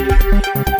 Thank you.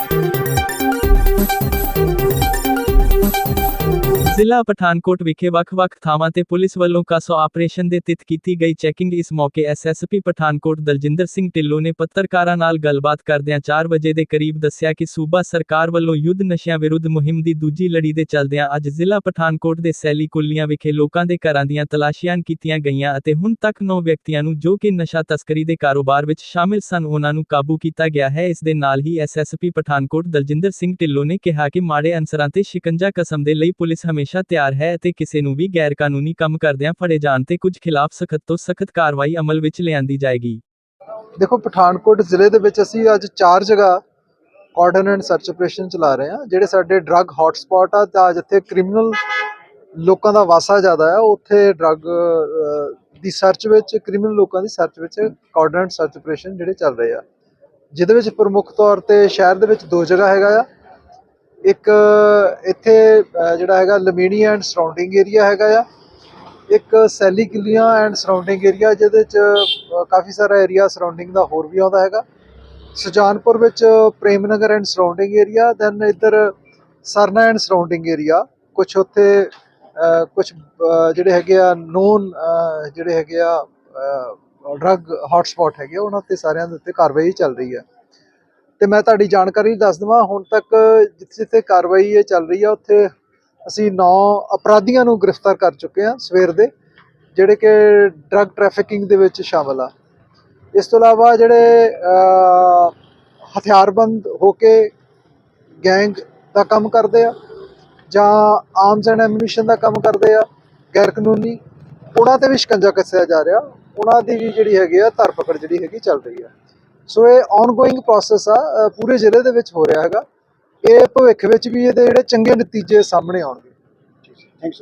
ਜ਼ਿਲ੍ਹਾ ਪਠਾਨਕੋਟ ਵਿਖੇ ਵੱਖ-ਵੱਖ ਥਾਵਾਂ ਤੇ ਪੁਲਿਸ ਵੱਲੋਂ ਕਾਸੋ ਆਪਰੇਸ਼ਨ ਦੇ ਤਿਤ ਕੀਤੀ ਗਈ ਚੈਕਿੰਗ। ਇਸ ਮੌਕੇ ਐਸਐਸਪੀ ਪਠਾਨਕੋਟ ਦਲਜਿੰਦਰ ਸਿੰਘ ਢਿੱਲੋਂ ਨੇ ਪੱਤਰਕਾਰਾਂ ਨਾਲ ਗੱਲਬਾਤ ਕਰਦਿਆਂ 4 ਵਜੇ ਦੇ ਕਰੀਬ ਦੱਸਿਆ ਕਿ ਸੂਬਾ ਸਰਕਾਰ ਵੱਲੋਂ ਯੁੱਧ ਨਸ਼ਿਆਂ ਵਿਰੁੱਧ ਮੁਹਿੰਮ ਦੀ ਦੂਜੀ ਲੜੀ ਦੇ ਚੱਲਦਿਆਂ ਅੱਜ ਜ਼ਿਲ੍ਹਾ ਪਠਾਨਕੋਟ ਦੇ ਸੈਲੀ ਕੁੱਲੀਆਂ ਵਿਖੇ ਲੋਕਾਂ ਦੇ ਘਰਾਂ ਦੀਆਂ ਤਲਾਸ਼ੀਆਂ ਕੀਤੀਆਂ ਗਈਆਂ ਅਤੇ ਹੁਣ ਤੱਕ 9 ਵਿਅਕਤੀਆਂ ਨੂੰ ਜੋ ਕਿ ਨਸ਼ਾ ਤਸਕਰੀ ਦੇ ਕਾਰੋਬਾਰ ਵਿੱਚ ਸ਼ਾਮਿਲ ਸਨ ਉਹਨਾਂ ਨੂੰ ਕਾਬੂ ਕੀਤਾ ਗਿਆ ਹੈ। ਇਸ ਦੇ ਨਾਲ ਹੀ ਐਸਐਸਪੀ ਪਠਾਨਕੋਟ ਦਲਜਿੰਦਰ ਸਿੰਘ ਢਿੱਲੋਂ ਨੇ ਕਿਹਾ ਕਿ ਮਾੜੇ ਅਨਸਰਾਂ ਤੇ ਸ਼ਿਕੰਜਾ ਕਸਮ ਦੇ ਲਈ ਪੁਲਿਸ ਹਮੇਸ਼ਾ ਤਿਆਰ ਹੈ ਅਤੇ ਕਿਸੇ ਨੂੰ ਵੀ ਗੈਰ ਕੰਮ ਕਰਦਿਆਂ ਫੜੇ ਜਾਣ ਤੇ ਕੁਝ ਖਿਲਾਫ ਸਖਤ ਤੋਂ ਸਖਤ ਕਾਰਵਾਈ ਅਮਲ ਵਿੱਚ ਲਿਆਂਦੀ ਜਾਏਗੀ। ਦੇਖੋ, ਪਠਾਨਕੋਟ ਜ਼ਿਲ੍ਹੇ ਦੇ ਵਿੱਚ ਅਸੀਂ ਅੱਜ ਚਾਰ ਜਗ੍ਹਾ ਕੋਆਰਡੀਨੇਟ ਸਰਚ ਆਪਰੇਸ਼ਨ ਚਲਾ ਰਹੇ ਹਾਂ, ਜਿਹੜੇ ਸਾਡੇ ਡਰੱਗ ਹੌਟਸਪੌਟ ਆ, ਤਾਂ ਜਿੱਥੇ ਕ੍ਰਿਮੀਨਲ ਲੋਕਾਂ ਦਾ ਵਾਸਾ ਜ਼ਿਆਦਾ ਹੈ, ਉੱਥੇ ਡਰੱਗ ਦੀ ਸਰਚ ਵਿੱਚ, ਕ੍ਰਿਮੀਨਲ ਲੋਕਾਂ ਦੀ ਸਰਚ ਵਿੱਚ ਕੋਆਰਡੀਨੇਟ ਸਰਚ ਆਪਰੇਸ਼ਨ ਜਿਹੜੇ ਚੱਲ ਰਹੇ ਆ। ਜਿਹਦੇ ਵਿੱਚ ਪ੍ਰਮੁੱਖ ਤੌਰ ਤੇ ਸ਼ਹਿਰ ਦੇ ਵਿੱਚ ਦੋ ਜਗ੍ਹਾ ਹੈਗਾ ਆ ਇੱਕ ਇੱਥੇ ਜਿਹੜਾ ਹੈਗਾ ਲਮੀਨੀ ਐਂਡ ਸਰਾਊਂਡਿੰਗ ਏਰੀਆ ਹੈਗਾ ਆ। ਇੱਕ ਸੈਲੀ ਕਿਲੀਆਂ ਐਂਡ ਸਰਾਊਂਡਿੰਗ ਏਰੀਆ ਜਿਹਦੇ ਚ ਕਾਫੀ ਸਾਰਾ ਏਰੀਆ ਸਰਾਊਂਡਿੰਗ ਦਾ ਹੋਰ ਵੀ ਆਉਂਦਾ ਹੈਗਾ। ਸੁਜਾਨਪੁਰ ਵਿੱਚ Prem Nagar and surrounding area then ਇੱਧਰ ਸਰਨਾ ਐਂਡ ਸਰਾਊਂਡਿੰਗ ਏਰੀਆ ਕੁਝ ਉੱਥੇ ਕੁਝ ਜਿਹੜੇ ਹੈਗੇ ਆ ਨੋਨ ਜਿਹੜੇ ਹੈਗੇ ਆ ਡਰੱਗ ਹੌਟਸਪੌਟ ਹੈਗੇ ਆ, ਉਹਨਾਂ ਤੇ ਸਾਰਿਆਂ ਦੇ ਉੱਤੇ ਕਾਰਵਾਈ ਚੱਲ ਰਹੀ ਹੈ ਤੇ ਮੈਂ ਤੁਹਾਡੀ ਜਾਣਕਾਰੀ ਦੱਸ ਦਵਾਂ, ਹੁਣ ਤੱਕ ਜਿੱਥੇ ਜਿੱਥੇ ਕਾਰਵਾਈ ਇਹ ਚੱਲ ਰਹੀ ਆ, ਉੱਥੇ ਅਸੀਂ 9 ਅਪਰਾਧੀਆਂ ਨੂੰ ਗ੍ਰਿਫਤਾਰ ਕਰ ਚੁੱਕੇ ਹਾਂ ਸਵੇਰ ਦੇ, ਜਿਹੜੇ ਕਿ ਡਰੱਗ ਟ੍ਰੈਫਿਕਿੰਗ ਦੇ ਵਿੱਚ ਸ਼ਾਮਲ ਆ। ਇਸ ਤੋਂ ਇਲਾਵਾ ਜਿਹੜੇ ਹਥਿਆਰਬੰਦ ਹੋ ਕੇ ਗੈਂਗ ਦਾ ਕੰਮ ਕਰਦੇ ਆ, ਜਾਂ ਆਰਮਸ ਐਂਡ ਐਮੂਨੀਸ਼ਨ ਦਾ ਕੰਮ ਕਰਦੇ ਆ ਗੈਰ ਕਾਨੂੰਨੀ ਉਹਨਾਂ ਤੇ ਵੀ ਸ਼ਿਕੰਜਾ ਕੱਸਿਆ ਜਾ ਰਿਹਾ, ਉਹਨਾਂ ਦੀ ਵੀ ਜਿਹੜੀ ਹੈਗੀ ਆ, ਧਰਪਕੜ ਜਿਹੜੀ ਹੈਗੀ ਚੱਲ ਰਹੀ ਆ। ਸੋ ਇਹ ਆਨਗੋਇੰਗ ਪ੍ਰੋਸੈਸ ਆ ਪੂਰੇ ਜ਼ਿਲ੍ਹੇ ਦੇ ਵਿੱਚ ਹੋ ਰਿਹਾ ਹੈਗਾ। ਇਹ ਭਵਿੱਖ ਵਿੱਚ ਵੀ ਇਹਦੇ ਜਿਹੜੇ ਚੰਗੇ ਨਤੀਜੇ ਸਾਹਮਣੇ ਆਉਣਗੇ। ਥੈਂਕਸ